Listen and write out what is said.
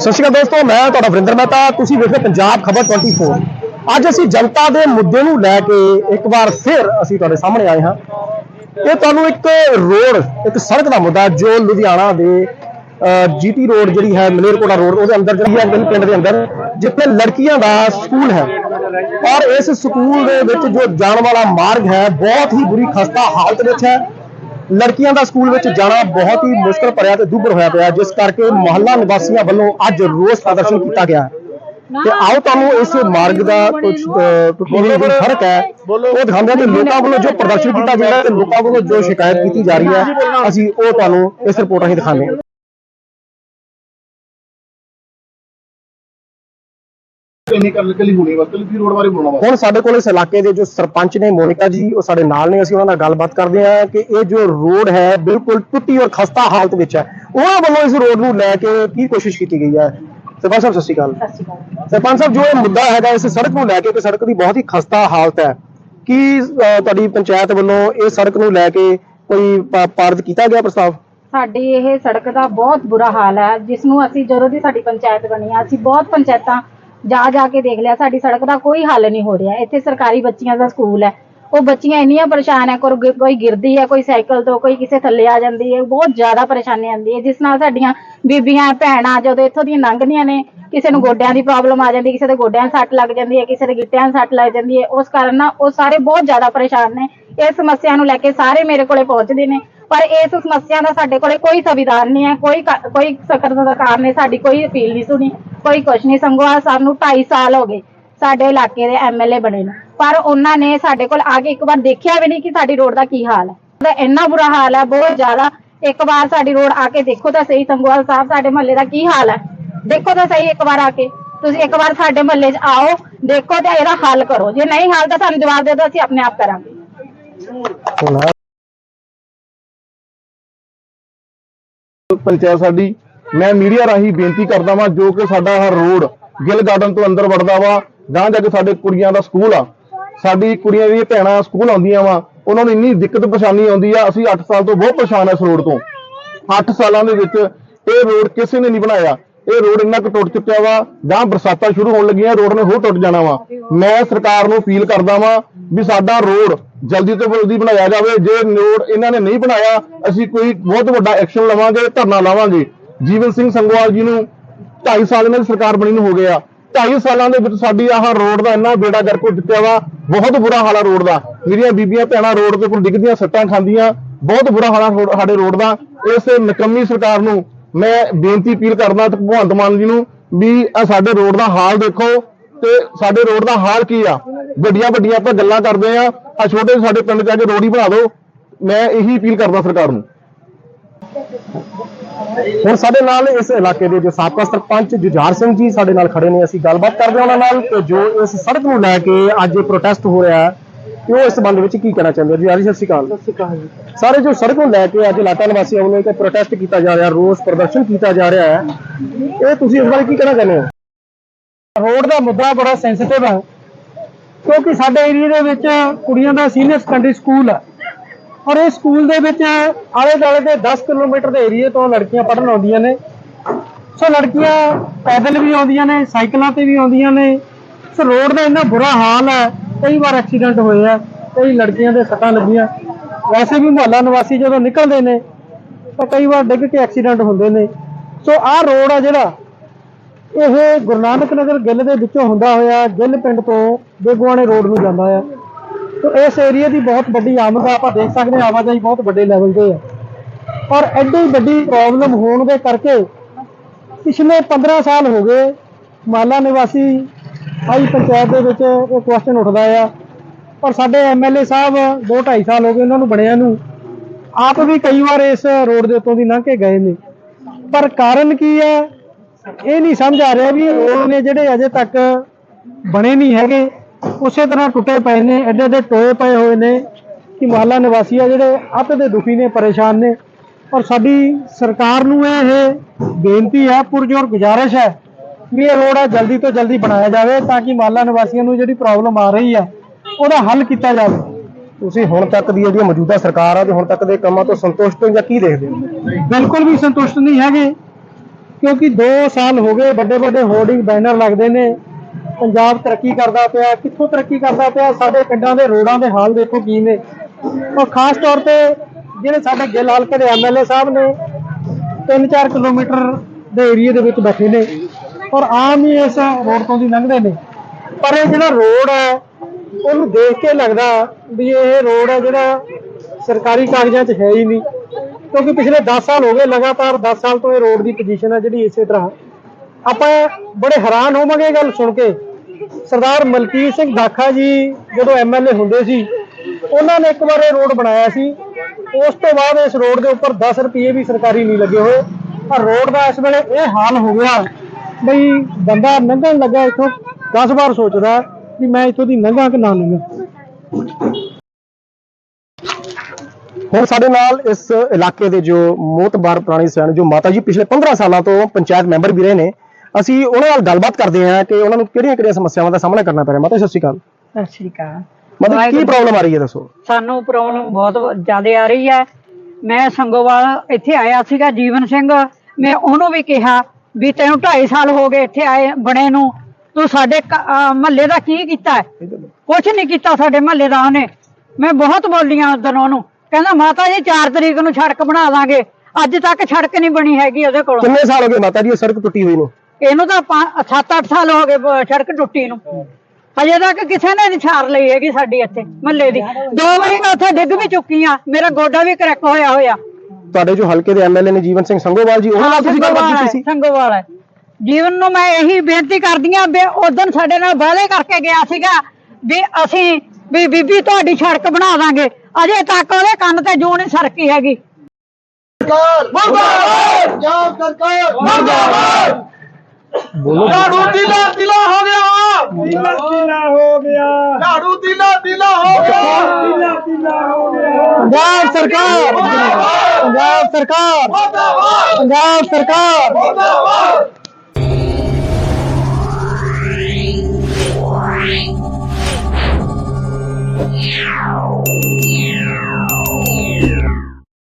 ਸਤਿ ਸ਼੍ਰੀ ਅਕਾਲ ਦੋਸਤੋ, ਮੈਂ ਤੁਹਾਡਾ ਵਰਿੰਦਰ ਮਹਿਤਾ। ਤੁਸੀਂ ਵੇਖ ਰਹੇ ਪੰਜਾਬ ਖਬਰ 24 ਅੱਜ ਅਸੀਂ ਜਨਤਾ ਦੇ ਮੁੱਦੇ ਨੂੰ ਲੈ ਕੇ ਇੱਕ ਵਾਰ ਫਿਰ ਅਸੀਂ ਤੁਹਾਡੇ ਸਾਹਮਣੇ ਆਏ ਹਾਂ। ਇਹ ਤੁਹਾਨੂੰ ਇੱਕ ਰੋਡ, ਇੱਕ ਸੜਕ ਦਾ ਮੁੱਦਾ ਜੋ ਲੁਧਿਆਣਾ ਦੇ ਜੀਟੀ ਰੋਡ ਜਿਹੜੀ ਹੈ, ਮਲੇਰਕੋਟਲਾ ਰੋਡ, ਉਹਦੇ ਅੰਦਰ ਜਿਹੜੀ ਹੈ ਗਿੱਲ ਪਿੰਡ ਦੇ ਅੰਦਰ, ਜਿੱਥੇ ਲੜਕੀਆਂ ਦਾ ਸਕੂਲ ਹੈ। ਔਰ ਇਸ ਸਕੂਲ ਦੇ ਵਿੱਚ ਜੋ ਜਾਣ ਵਾਲਾ ਮਾਰਗ ਹੈ, ਬਹੁਤ ਹੀ ਬੁਰੀ ਖਸਤਾ ਹਾਲਤ ਵਿੱਚ ਹੈ। ਲੜਕੀਆਂ ਦਾ ਸਕੂਲ ਵਿੱਚ ਜਾਣਾ ਬਹੁਤ ਹੀ ਮੁਸ਼ਕਲ ਭਰਿਆ ਤੇ ਦੁੱਭਰ ਹੋਇਆ ਪਿਆ ਜਿਸ ਕਰਕੇ ਮੁਹੱਲਾ ਨਿਵਾਸੀਆਂ ਵੱਲੋਂ ਅੱਜ ਰੋਸ ਪ੍ਰਦਰਸ਼ਨ ਕੀਤਾ ਗਿਆ। ਹੈ। ਤੇ ਆਓ ਤੁਹਾਨੂੰ ਇਸ ਮਾਰਗ ਦਾ ਕੁਝ ਸੜਕ ਹੈ। ਉਹ ਦਿਖਾਉਂਦੇ ਹਾਂ ਕਿ ਲੋਕਾਂ ਵੱਲੋਂ ਜੋ ਪ੍ਰਦਰਸ਼ਨ ਕੀਤਾ ਜਾ ਰਿਹਾ ਹੈ ਤੇ ਲੋਕਾਂ ਵੱਲੋਂ ਜੋ ਸ਼ਿਕਾਇਤ ਕੀਤੀ ਜਾ ਰਹੀ ਹੈ ਅਸੀਂ ਉਹ ਤੁਹਾਨੂੰ ਇਸ ਰਿਪੋਰਟ ਰਾਹੀਂ ਦਿਖਾਉਂਦੇ ਇੰਨੀ ਗੱਲ ਕਲੀ ਹੋਣੀ ਵਾ ਕਲੀ ਰੋਡ ਬਾਰੇ ਬੋਲਣਾ ਵਾ ਹੁਣ ਸਾਡੇ ਕੋਲ ਇਸ ਇਲਾਕੇ ਦੇ ਜੋ ਸਰਪੰਚ ਨੇ ਮੋਨਿਕਾ ਜੀ ਉਹ ਸਾਡੇ ਨਾਲ ਨੇ ਅਸੀਂ ਉਹਨਾਂ ਨਾਲ ਗੱਲਬਾਤ ਕਰਦੇ ਹਾਂ ਕਿ ਇਹ ਜੋ ਰੋਡ ਹੈ ਬਿਲਕੁਲ ਟੁੱਟੀ ਔਰ ਖਸਤਾ ਹਾਲਤ ਵਿੱਚ ਹੈ। ਉਹਨਾਂ ਵੱਲੋਂ ਇਸ ਰੋਡ ਨੂੰ ਲੈ ਕੇ ਕੀ ਕੋਸ਼ਿਸ਼ ਕੀਤੀ ਗਈ ਹੈ? ਸਰਪੰਚ ਸਾਹਿਬ ਸਤਿ ਸ਼੍ਰੀ ਅਕਾਲ। ਸਤਿ ਸ਼੍ਰੀ ਅਕਾਲ। ਸਰਪੰਚ ਸਾਹਿਬ ਜੋ ਇਹ ਮੁੱਦਾ ਹੈਗਾ ਇਸ ਸੜਕ ਨੂੰ ਲੈ ਕੇ ਕਿ ਸੜਕ ਦੀ ਬਹੁਤ ਹੀ ਖਸਤਾ ਹਾਲਤ ਹੈ ਕੀ ਅਹ, ਤੁਹਾਡੀ ਪੰਚਾਇਤ ਵੱਲੋਂ ਇਹ ਸੜਕ ਨੂੰ ਲੈ ਕੇ ਕੋਈ ਪਾ- ਪਾਰਿਤ ਕੀਤਾ ਗਿਆ ਪ੍ਰਸਤਾਵ? ਸਾਡੀ ਇਹ ਸੜਕ ਦਾ ਬਹੁਤ ਬੁਰਾ ਹਾਲ ਹੈ ਜਿਸ ਨੂੰ ਅਸੀਂ ਜਦੋਂ ਦੀ ਸਾਡੀ ਪੰਚਾਇਤ ਬਣੀ ਆ ਅਸੀਂ ਬਹੁਤ ਪੰਚਾਇਤਾਂ ਜਾ ਜਾ ਕੇ ਦੇਖ ਲਿਆ, ਸਾਡੀ ਸੜਕ ਦਾ ਕੋਈ ਹੱਲ ਨਹੀਂ ਹੋ ਰਿਹਾ। ਇੱਥੇ ਸਰਕਾਰੀ ਬੱਚੀਆਂ ਦਾ ਸਕੂਲ ਹੈ। ਉਹ ਬੱਚੀਆਂ ਇੰਨੀਆਂ ਪਰੇਸ਼ਾਨ ਹੈ, ਕੋਈ ਗਿਰਦੀ ਹੈ, ਕੋਈ ਸਾਈਕਲ ਤੋਂ, ਕੋਈ ਕਿਸੇ ਥੱਲੇ ਆ ਜਾਂਦੀ ਹੈ, ਬਹੁਤ ਜ਼ਿਆਦਾ ਪਰੇਸ਼ਾਨੀ ਆਉਂਦੀ ਹੈ। ਜਿਸ ਨਾਲ ਸਾਡੀਆਂ ਬੀਬੀਆਂ, ਭੈਣਾਂ ਜਦੋਂ ਇੱਥੋਂ ਦੀਆਂ ਲੰਘਦੀਆਂ ਨੇ, ਕਿਸੇ ਨੂੰ ਗੋਡਿਆਂ ਦੀ ਪ੍ਰੋਬਲਮ ਆ ਜਾਂਦੀ, ਕਿਸੇ ਦੇ ਗੋਡਿਆਂ 'ਚ ਸੱਟ ਲੱਗ ਜਾਂਦੀ ਹੈ, ਕਿਸੇ ਦੇ ਗਿੱਟਿਆਂ 'ਚ ਸੱਟ ਲੱਗ ਜਾਂਦੀ ਹੈ। ਉਸ ਕਾਰਨ ਨਾ ਉਹ ਸਾਰੇ ਬਹੁਤ ਜ਼ਿਆਦਾ ਪਰੇਸ਼ਾਨ ਨੇ। ਇਸ ਸਮੱਸਿਆ ਨੂੰ ਲੈ ਕੇ ਸਾਰੇ ਮੇਰੇ ਕੋਲੇ ਪਹੁੰਚਦੇ ਨੇ। ਪਰ ਇਸ ਸਮੱਸਿਆ ਦਾ ਸਾਡੇ ਕੋਲੇ ਕੋਈ ਸੰਵਿਧਾਨ ਨਹੀਂ ਹੈ, ਕੋਈ ਕ- ਕੋਈ ਸਖਤ ਸਰਕਾਰ ਨੇ ਸਾਡੀ ਕੋਈ ਅਪੀਲ ਨਹੀਂ ਸੁਣੀ, ਕੋਈ ਕੁਛ ਨਹੀਂ। ਸੰਗਵਾ ਸਾਨੂੰ 2.5 ਸਾਲ ਹੋ ਗਏ, ਸਾਡੇ ਇਲਾਕੇ ਦੇ ਐਮਐਲਏ ਬਣੇ ਨੂੰ। ਪਰ ਉਹਨਾਂ ਨੇ ਸਾਡੇ ਕੋਲ ਆ ਕੇ ਇੱਕ ਵਾਰ ਦੇਖਿਆ ਵੀ ਨਹੀਂ ਕਿ ਸਾਡੀ ਰੋਡ ਦਾ ਕੀ ਹਾਲ ਹੈ। ਉਹਦਾ ਇੰਨਾ ਬੁਰਾ ਹਾਲ ਹੈ, ਬਹੁਤ ਜ਼ਿਆਦਾ। ਇੱਕ ਵਾਰ ਸਾਡੀ ਰੋਡ ਆ ਕੇ ਦੇਖੋ ਤਾਂ ਸਹੀ ਸੰਗੋਵਾਲ ਸਾਹਿਬ ਸਾਡੇ ਮਹੱਲੇ ਦਾ ਕੀ ਹਾਲ ਹੈ। ਦੇਖੋ ਤਾਂ ਸਹੀ ਇੱਕ ਵਾਰ ਆ ਕੇ। ਤੁਸੀਂ ਇੱਕ ਵਾਰ ਸਾਡੇ ਮਹੱਲੇ 'ਚ ਆਓ, ਦੇਖੋ ਤੇ ਇਹਦਾ ਹੱਲ ਕਰੋ। ਜੇ ਨਹੀਂ ਹੱਲ ਤਾਂ ਸਾਨੂੰ ਜਵਾਬ ਦੇ ਦਿਓ, ਅਸੀਂ ਆਪਣੇ ਆਪ ਕਰਾਂਗੇ। ਹੁਣ ਪੰਚਾਇਤ ਸਾਡੀ, ਮੈਂ ਮੀਡੀਆ ਰਾਹੀਂ ਬੇਨਤੀ ਕਰਦਾ ਵਾਂ, ਜੋ ਕਿ ਸਾਡਾ ਹਰ ਰੋਡ ਗਿੱਲ ਗਾਰਡਨ ਤੋਂ ਅੰਦਰ ਵੜਦਾ ਵਾ ਗਾਂ ਜਾ ਕੇ ਸਾਡੇ ਕੁੜੀਆਂ ਦਾ ਸਕੂਲ ਆ। ਸਾਡੀ ਕੁੜੀਆਂ ਦੀਆਂ ਭੈਣਾਂ ਸਕੂਲ ਆਉਂਦੀਆਂ ਵਾ, ਉਹਨਾਂ ਨੂੰ ਇੰਨੀ ਦਿੱਕਤ ਪਰੇਸ਼ਾਨੀ ਆਉਂਦੀ ਆ, ਅਸੀਂ 8 ਸਾਲ ਤੋਂ ਬਹੁਤ ਪਰੇਸ਼ਾਨ ਆ ਇਸ ਰੋਡ ਤੋਂ। 8 ਸਾਲਾਂ ਦੇ ਵਿੱਚ ਇਹ ਰੋਡ ਕਿਸੇ ਨੇ ਨਹੀਂ ਬਣਾਇਆ। ਇਹ ਰੋਡ ਇੰਨਾ ਕੁ ਟੁੱਟ ਚੁੱਕਿਆ ਵਾ, ਜਾਂ ਬਰਸਾਤਾਂ ਸ਼ੁਰੂ ਹੋਣ ਲੱਗੀਆਂ ਰੋਡ ਨੇ ਹੋਰ ਟੁੱਟ ਜਾਣਾ ਵਾ। ਮੈਂ ਸਰਕਾਰ ਨੂੰ ਅਪੀਲ ਕਰਦਾ ਵਾਂ ਵੀ ਸਾਡਾ ਰੋਡ ਜਲਦੀ ਤੋਂ ਜਲਦੀ ਬਣਾਇਆ ਜਾਵੇ। ਜੇ ਰੋਡ ਇਹਨਾਂ ਨੇ ਨਹੀਂ ਬਣਾਇਆ, ਅਸੀਂ ਕੋਈ ਬਹੁਤ ਵੱਡਾ ਐਕਸ਼ਨ ਲਵਾਂਗੇ, ਧਰਨਾ ਲਾਵਾਂਗੇ। ਜੀਵਨ ਸਿੰਘ ਸੰਗਵਾਲ ਜੀ ਨੂੰ 2.5 ਸਾਲ ਇਹਨਾਂ ਦੀ ਸਰਕਾਰ ਬਣੀ ਨੂੰ ਹੋ ਗਿਆ। 2.5 ਸਾਲਾਂ ਦੇ ਵਿੱਚ ਸਾਡੀ ਆਹ ਰੋਡ ਦਾ ਇੰਨਾ ਬੇੜਾ ਗਰਕ ਦਿੱਤਾ ਵਾ, ਬਹੁਤ ਬੁਰਾ ਹਾਲ ਆ ਰੋਡ ਦਾ। ਮੇਰੀਆਂ ਬੀਬੀਆਂ ਭੈਣਾਂ ਰੋਡ ਦੇ ਕੋਲ ਡਿੱਗਦੀਆਂ, ਸੱਟਾਂ ਖਾਂਦੀਆਂ, ਬਹੁਤ ਬੁਰਾ ਹਾਲ ਆ ਸਾਡੇ ਰੋਡ ਦਾ। ਇਸ ਨਿਕੰਮੀ ਸਰਕਾਰ ਨੂੰ ਮੈਂ ਬੇਨਤੀ ਅਪੀਲ ਕਰਦਾ ਤੇ ਭਗਵੰਤ ਮਾਨ ਜੀ ਨੂੰ ਵੀ ਆ ਸਾਡੇ ਰੋਡ ਦਾ ਹਾਲ ਦੇਖੋ ਤੇ ਸਾਡੇ ਰੋਡ ਦਾ ਹਾਲ ਕੀ ਆ? ਵੱਡੀਆਂ ਵੱਡੀਆਂ ਆਪਾਂ ਗੱਲਾਂ ਕਰਦੇ ਆ ਆ ਛੋਟੇ ਸਾਡੇ ਪਿੰਡ ਚ ਆ ਕੇ ਰੋਡ ਹੀ ਬਣਾ ਦਿਓ। ਮੈਂ ਇਹੀ ਅਪੀਲ ਕਰਦਾ ਸਰਕਾਰ ਨੂੰ। ਹੁਣ ਸਾਡੇ ਨਾਲ ਇਸ ਇਲਾਕੇ ਦੇ ਜੋ ਸਾਬਕਾ ਸਰਪੰਚ ਜੁਝਾਰ ਸਿੰਘ ਜੀ ਸਾਡੇ ਨਾਲ ਖੜੇ ਨੇ। ਅਸੀਂ ਗੱਲਬਾਤ ਕਰਦੇ ਹਾਂ ਉਹਨਾਂ ਨਾਲ ਕਿ ਜੋ ਇਸ ਸੜਕ ਨੂੰ ਲੈ ਕੇ ਅੱਜ ਇਹ ਪ੍ਰੋਟੈਸਟ ਹੋ ਰਿਹਾ ਹੈ ਉਹ ਇਸ ਸੰਬੰਧ ਵਿੱਚ ਕੀ ਕਹਿਣਾ ਚਾਹੁੰਦੇ ਜੀ ਆਰੀ ਸਤਿ ਸ਼੍ਰੀ ਅਕਾਲ। ਸਤਿ ਸ਼੍ਰੀ ਅਕਾਲ ਸਾਰੇ ਜੋ ਸੜਕ ਨੂੰ ਲੈ ਕੇ ਅੱਜ ਇਲਾਕਾ ਨਿਵਾਸੀਆਂ ਵੱਲੋਂ ਇੱਕ ਪ੍ਰੋਟੈਸਟ ਕੀਤਾ ਜਾ ਰਿਹਾ ਰੋਸ ਪ੍ਰਦਰਸ਼ਨ ਕੀਤਾ ਜਾ ਰਿਹਾ ਹੈ। ਇਹ ਤੁਸੀਂ ਇਸ ਬਾਰੇ ਕੀ ਕਹਿਣਾ ਚਾਹੁੰਦੇ ਹੋ? ਰੋਡ ਦਾ ਮੁੱਦਾ ਬੜਾ ਸੈਂਸਿਟਿਵ ਹੈ। ਕਿਉਂਕਿ ਸਾਡੇ ਏਰੀਆ ਦੇ ਵਿੱਚ ਕੁੜੀਆਂ ਦਾ ਸੀਨੀਅਰ ਸੈਕੰਡਰੀ ਸਕੂਲ ਹੈ ਔਰ ਇਹ ਸਕੂਲ ਦੇ ਵਿੱਚ ਆਲੇ ਦੁਆਲੇ ਦੇ 10 ਕਿਲੋਮੀਟਰ ਦੇ ਏਰੀਏ ਤੋਂ ਲੜਕੀਆਂ ਪੜ੍ਹਨ ਆਉਂਦੀਆਂ ਨੇ। ਸੋ ਲੜਕੀਆਂ ਪੈਦਲ ਵੀ ਆਉਂਦੀਆਂ ਨੇ, ਸਾਈਕਲਾਂ ਤੇ ਵੀ ਆਉਂਦੀਆਂ ਨੇ। ਸੋ ਰੋਡ ਦਾ ਇੰਨਾ ਬੁਰਾ ਹਾਲ ਹੈ ਕਈ ਵਾਰ ਐਕਸੀਡੈਂਟ ਹੋਏ ਆ, ਕਈ ਲੜਕੀਆਂ ਦੇ ਸੱਟਾਂ ਲੱਗੀਆਂ। ਵੈਸੇ ਵੀ ਮੁਹੱਲਾ ਨਿਵਾਸੀ ਜਦੋਂ ਨਿਕਲਦੇ ਨੇ, ਤਾਂ ਕਈ ਵਾਰ ਡਿੱਗ ਕੇ ਐਕਸੀਡੈਂਟ ਹੁੰਦੇ ਨੇ। ਸੋ ਆਹ ਰੋਡ ਆ ਜਿਹੜਾ ਇਹ ਗੁਰੂ ਨਾਨਕ ਨਗਰ ਗਿੱਲ ਦੇ ਵਿੱਚੋਂ ਹੁੰਦਾ ਹੋਇਆ, ਗਿੱਲ ਪਿੰਡ ਤੋਂ ਬੇਗੁਆਣੇ ਰੋਡ ਨੂੰ ਜਾਂਦਾ ਆ ਤੋ ਇਸ ਏਰੀਆ ਦੀ ਬਹੁਤ ਵੱਡੀ ਆਮਦ ਆ, ਆਪਾਂ ਦੇਖ ਸਕਦੇ ਹਾਂ, ਆਵਾਜਾਈ ਬਹੁਤ ਵੱਡੇ ਲੈਵਲ ਤੇ ਆ। ਪਰ ਐਡੀ ਵੱਡੀ ਪ੍ਰੋਬਲਮ ਹੋਣ ਦੇ ਕਰਕੇ ਪਿਛਲੇ 15 ਸਾਲ ਹੋ ਗਏ, ਮਾਲਾ ਨਿਵਾਸੀ ਆਈ ਪੰਚਾਇਤ ਦੇ ਵਿੱਚ ਇਹ ਕੁਐਸਚਨ ਉੱਠਦਾ ਆ। ਪਰ ਸਾਡੇ ਐਮਐਲਏ ਸਾਹਿਬ 2 2.5 ਸਾਲ ਹੋ ਗਏ ਉਹਨਾਂ ਨੂੰ ਬਣਿਆ ਨੂੰ। ਆਪ ਵੀ ਕਈ ਵਾਰ ਇਸ ਰੋਡ ਦੇ ਉੱਤੋਂ ਦੀ ਲੰਘ ਕੇ ਗਏ ਨੇ। ਪਰ ਕਾਰਨ ਕੀ ਹੈ ਇਹ ਨਹੀਂ ਸਮਝ ਆ ਰਿਹਾ ਵੀ ਇਹ ਰੋਡ ਨੇ ਜਿਹੜੇ ਅਜੇ ਤੱਕ ਬਣੇ ਨਹੀਂ ਹੈਗੇ ਉਸੇ ਤਰ੍ਹਾਂ ਟੁੱਟੇ ਪਏ ਨੇ ਐਡੇ ਐਡੇ ਟੋਏ ਪਏ ਹੋਏ ਨੇ ਕਿ ਮੁਹੱਲਾ ਨਿਵਾਸੀ ਆ ਜਿਹੜੇ ਅੱਤ ਦੇ ਦੁਖੀ ਨੇ ਪਰੇਸ਼ਾਨ ਨੇ। ਔਰ ਸਾਡੀ ਸਰਕਾਰ ਨੂੰ ਇਹ ਬੇਨਤੀ ਹੈ ਪੁਰਜੋਰ ਗੁਜ਼ਾਰਿਸ਼ ਹੈ ਵੀ ਇਹ ਰੋਡ ਆ ਜਲਦੀ ਤੋਂ ਜਲਦੀ ਬਣਾਇਆ ਜਾਵੇ ਤਾਂ ਕਿ ਮੁਹੱਲਾ ਨਿਵਾਸੀਆਂ ਨੂੰ ਜਿਹੜੀ ਪ੍ਰੋਬਲਮ ਆ ਰਹੀ ਹੈ ਉਹਦਾ ਹੱਲ ਕੀਤਾ ਜਾਵੇ। ਤੁਸੀਂ ਹੁਣ ਤੱਕ ਦੀ ਜਿਹੜੀ ਮੌਜੂਦਾ ਸਰਕਾਰ ਆ ਤੇ ਹੁਣ ਤੱਕ ਦੇ ਕੰਮਾਂ ਤੋਂ ਸੰਤੁਸ਼ਟ ਹੋ ਜਾਂ ਕੀ ਦੇਖਦੇ ਹੋ? ਬਿਲਕੁਲ ਵੀ ਸੰਤੁਸ਼ਟ ਨਹੀਂ ਹੈਗੇ। ਕਿਉਂਕਿ 2 ਸਾਲ ਹੋ ਗਏ ਵੱਡੇ ਵੱਡੇ ਹੋਰਡਿੰਗ ਬੈਨਰ ਲੱਗਦੇ ਨੇ। ਪੰਜਾਬ ਤਰੱਕੀ ਕਰਦਾ ਪਿਆ, ਕਿੱਥੋਂ ਤਰੱਕੀ ਕਰਦਾ ਪਿਆ? ਸਾਡੇ ਪਿੰਡਾਂ ਦੇ ਰੋਡਾਂ ਦੇ ਹਾਲ ਦੇਖੋ ਕੀ ਨੇ। ਔਰ ਖਾਸ ਤੌਰ ਤੇ ਜਿਹੜੇ ਸਾਡੇ ਗਿੱਲ ਹਲਕੇ ਦੇ ਐਮਐਲਏ ਸਾਹਿਬ ਨੇ 3-4 ਕਿਲੋਮੀਟਰ ਦੇ ਏਰੀਏ ਦੇ ਵਿੱਚ ਬੈਠੇ ਨੇ ਔਰ ਆਮ ਹੀ ਇਸ ਰੋਡ ਤੋਂ ਦੀ ਲੰਘਦੇ ਨੇ। ਪਰ ਇਹ ਜਿਹੜਾ ਰੋਡ ਹੈ, ਉਹਨੂੰ ਦੇਖ ਕੇ ਲੱਗਦਾ ਵੀ ਇਹ ਰੋਡ ਹੈ ਜਿਹੜਾ ਸਰਕਾਰੀ ਕਾਗਜ਼ਾਂ 'ਚ ਹੈ ਹੀ ਨਹੀਂ। ਕਿਉਂਕਿ ਪਿਛਲੇ 10 ਸਾਲ ਹੋ ਗਏ ਲਗਾਤਾਰ 10 ਸਾਲ ਤੋਂ ਇਹ ਰੋਡ ਦੀ ਪੋਜੀਸ਼ਨ ਹੈ ਜਿਹੜੀ ਇਸੇ ਤਰ੍ਹਾਂ। ਆਪਾਂ ਬੜੇ ਹੈਰਾਨ ਹੋਵਾਂਗੇ ਇਹ ਗੱਲ ਸੁਣ ਕੇ। ਸਰਦਾਰ ਮਲਕੀਤ ਸਿੰਘ ਦਾਖਾ ਜੀ ਜਦੋਂ ਐਮਐਲਏ ਹੁੰਦੇ ਸੀ, ਉਹਨਾਂ ਨੇ ਇੱਕ ਵਾਰ ਇਹ ਰੋਡ ਬਣਾਇਆ ਸੀ। ਉਸ ਤੋਂ ਬਾਅਦ ਇਸ ਰੋਡ ਦੇ ਉੱਪਰ 10 ਰੁਪਏ ਵੀ ਸਰਕਾਰੀ ਨਹੀਂ ਲੱਗੇ ਹੋਏ। ਪਰ ਰੋਡ ਦਾ ਇਸ ਵੇਲੇ ਇਹ ਹਾਲ ਹੋ ਗਿਆ। ਬਈ ਬੰਦਾ ਲੰਘਣ ਲੱਗਾ ਇੱਥੋਂ 10 ਵਾਰ ਸੋਚਦਾ ਵੀ ਮੈਂ ਇੱਥੋਂ ਦੀ ਲੰਘਾਂ ਕਿ ਨਾ ਲੰਘਾਂ ਹੁਣ ਸਾਡੇ ਨਾਲ ਇਸ ਇਲਾਕੇ ਦੇ ਜੋ ਮੋਤਬਾਰ ਪੁਰਾਣੇ ਸਨ ਜੋ ਮਾਤਾ ਜੀ ਪਿਛਲੇ 15 ਸਾਲਾਂ ਤੋਂ ਪੰਚਾਇਤ ਮੈਂਬਰ ਵੀ ਰਹੇ ਨੇ ਅਸੀਂ ਉਹਨਾਂ ਨਾਲ ਗੱਲਬਾਤ ਕਰਦੇ ਹਾਂ ਕਿ ਉਹਨਾਂ ਨੂੰ ਕਿਹੜੀਆਂ-ਕਿਹੜੀਆਂ ਸਮੱਸਿਆਵਾਂ ਦਾ ਸਾਹਮਣਾ ਕਰਨਾ ਪੈ ਰਿਹਾ। ਮਾਤਾ ਜੀ, ਸਤਿ ਸ਼੍ਰੀ ਅਕਾਲ। ਸਤਿ ਸ਼੍ਰੀ ਅਕਾਲ। ਮਤਲਬ ਕੀ ਪ੍ਰੋਬਲਮ ਆ ਰਹੀ ਹੈ ਦੱਸੋ। ਸਾਨੂੰ ਪ੍ਰੋਬਲਮ ਬਹੁਤ ਜ਼ਿਆਦਾ ਆ ਰਹੀ ਹੈ। ਮੈਂ ਸੰਗੋਵਾਲ ਇੱਥੇ ਆਇਆ ਸੀਗਾ ਜੀਵਨ ਸਿੰਘ। ਮੈਂ ਉਹਨੂੰ ਵੀ ਕਿਹਾ ਵੀ ਤੈਨੂੰ 2.5 ਸਾਲ ਹੋ ਗਏ ਇੱਥੇ ਆਏ ਬਣੇ ਨੂੰ। ਤੂੰ ਸਾਡੇ ਮਹੱਲੇ ਦਾ ਕੀ ਕੀਤਾ ਕੁਝ ਨਹੀਂ ਕੀਤਾ ਸਾਡੇ ਮਹੱਲੇ ਦਾ ਉਹਨੇ। ਮੈਂ ਬਹੁਤ ਬੋਲੀਆਂ ਉਦੋਂ ਉਹਨੂੰ। ਕਹਿੰਦਾ ਮਾਤਾ ਜੀ 4 ਤਰੀਕ ਨੂੰ ਸੜਕ ਬਣਾ ਦਾਂਗੇ। ਅੱਜ ਤੱਕ ਸੜਕ ਨਹੀਂ ਬਣੀ ਹੈਗੀ ਉਹਦੇ ਕੋਲ। ਕਿੰਨੇ ਸਾਲ ਹੋ ਗਏ ਮਾਤਾ ਜੀ ਇਹ ਸੜਕ ਟੁੱਟੀ ਹੋਈ ਨੂੰ? ਇਹਨੂੰ ਤਾਂ 7-8 ਸਾਲ ਹੋ ਗਏ ਬ- ਸੜਕ ਟੁੱਟੀ ਨੂੰ। ਹਜੇ ਤੱਕ ਕਿਸੇ ਨੇ ਨਹੀਂ ਛਾਰ ਲਈ ਹੈਗੀ ਸਾਡੀ ਇੱਥੇ ਮਹੱਲੇ ਦੀ। ਦੋ ਵਾਰੀ ਮੈਂ ਉੱਥੇ ਡਿੱਗ ਵੀ ਚੁੱਕੀ ਆ ਮੇਰਾ ਗੋਡਾ ਵੀ ਕਰੈਕ ਹੋਇਆ ਹੋਇਆ। ਤੁਹਾਡੇ ਜੋ ਹਲਕੇ ਦੇ ਐਮਐਲਏ ਨੇ ਜੀਵਨ ਸਿੰਘ ਸੰਗੋਵਾਲ ਜੀ ਉਹਨਾਂ ਨਾਲ ਤੁਸੀਂ ਗੱਲਬਾਤ ਕੀਤੀ ਸੀ? ਸੰਗੋਵਾਲ ਹੈ। ਜੀਵਨ ਨੂੰ ਮੈਂ ਇਹੀ ਬੇਨਤੀ ਕਰਦੀ ਆ ਵੀ ਉਦੋਂ ਸਾਡੇ ਨਾਲ ਵਾਅਦੇ ਕਰਕੇ ਗਿਆ ਸੀਗਾ ਵੀ ਅਸੀਂ ਵੀ ਬੀਬੀ ਤੁਹਾਡੀ ਸੜਕ ਬਣਾ ਦਾਂਗੇ। ਅਜੇ ਤੱਕ ਉਹਦੇ ਕੰਨ ਤੇ ਜੂੰ ਨਹੀਂ ਸਰਕੀ ਹੈਗੀ। ਬੋਲੋ। ਝਾੜੂ ਦਿਲਾ ਦਿਲਾ ਹੋ ਗਿਆ। ਦਿਲਾ ਦਿਲਾ ਹੋ ਗਿਆ। ਝਾੜੂ ਦਿਲਾ ਦਿਲਾ ਹੋ ਗਿਆ। ਦਿਲਾ ਦਿਲਾ ਹੋ ਗਿਆ। ਪੰਜਾਬ ਸਰਕਾਰ! ਪੰਜਾਬ ਸਰਕਾਰ! ਪੰਜਾਬ ਸਰਕਾਰ!